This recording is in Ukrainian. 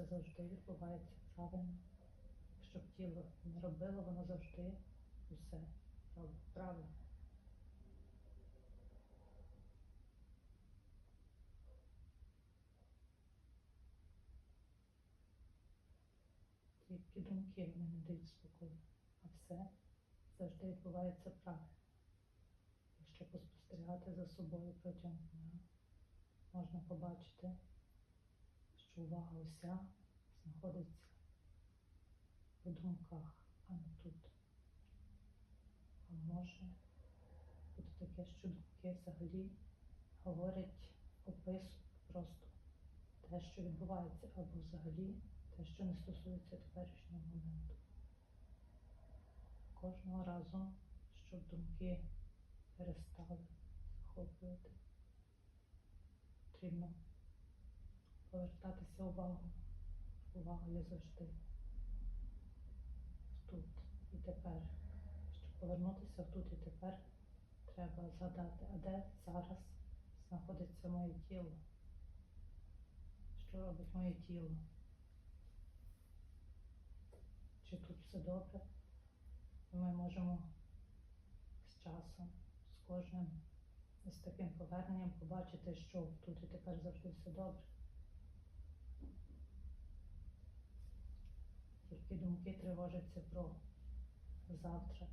все завжди відбувається правильно. Щоб тіло не робило, воно завжди усе робить правильно. Тільки думки вони не дають спокою, а все завжди відбувається правильно. Якщо поспостерігати за собою протягом дня, можна побачити, що увага уся знаходиться в думках, а не тут. А може бути таке, що думки взагалі говорять, описують просто те, що відбувається, або взагалі те, що не стосується теперішнього моменту. Кожного разу, щоб думки перестали захоплювати, потрібно повертатися увагу. Увага є завжди тут і тепер. Щоб повернутися тут і тепер, треба згадати, а де зараз знаходиться моє тіло. Що робить моє тіло? Чи тут все добре? Ми можемо з часом, з кожним з таким поверненням побачити, що тут і тепер завжди все добре. Тільки думки тривожаться про завтра